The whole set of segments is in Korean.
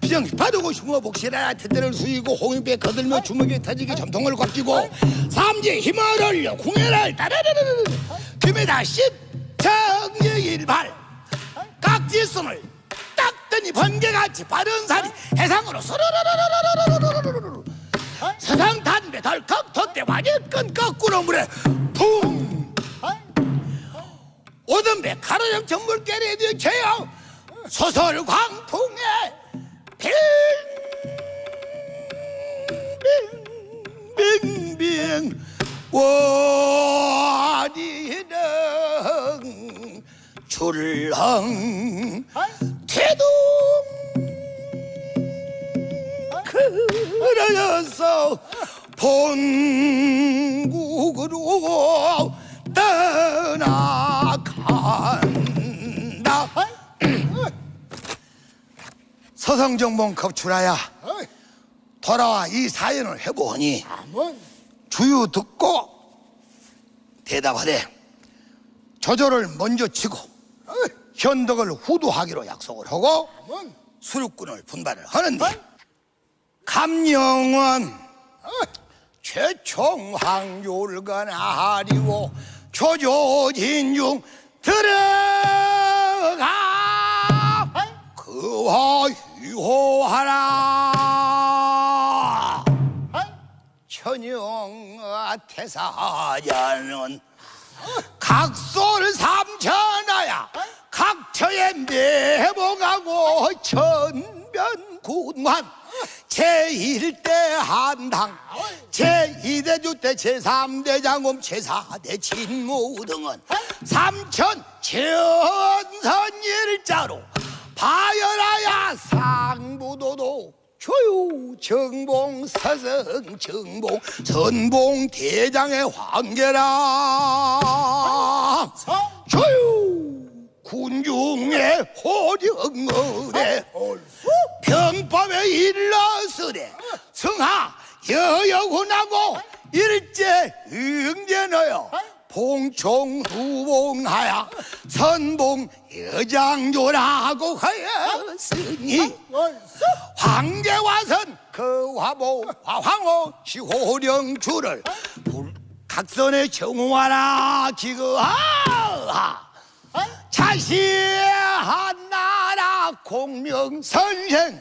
비정 바르고 흉어 복실하라 태대를 수이고 홍인배 거들며 주먹에 터지게 점통을 꽉 쥐고 삼지 힘을 올려 궁예를 따라라라라 금에다 십정일발 깍지손을 닦더니 번개같이 바른 살이 해상으로 서르르르르르르르르르 세상 단배 덜컥 덧대 완일끈 거꾸로 물에 붕 오든배 가로령 전물결에 뒤쳐요 소설 광풍에 빙빙빙빙 와리릉 출렁 태동. 그러여서 본국으로 서성정봉 겁출하야 돌아와 이 사연을 해보니 주유 듣고 대답하되 저절을 먼저 치고 현덕을 후두하기로 약속을 하고 수륙군을 분발을 하는데 감영원 최총황 율간 아리고 조조진중 들어가. 그와 유호하라! 천영 태사자는 각솔 삼천하야 각처에 매봉하고 천변군관 제1대 한당 제2대 주대 제3대 장엄 제4대 진무 등은 삼천 천선일자로 파열하야 상부도도 조유 정봉 서성 정봉 선봉 대장의 황계라. 조유 군중의 호령어대 병법에 일러스되 성하 여여군하고 일제 봉총 후봉하야 선봉 여장조라고 하였으니 황제와선 그 화보 화황호 시호령주를 불- 각선에 정화라 기거하하. 자시한 나라 공명선생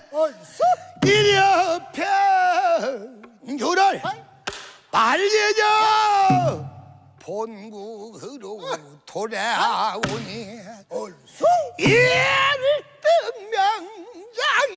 일여편주를 빨리져 본국으로 돌아오니 일등명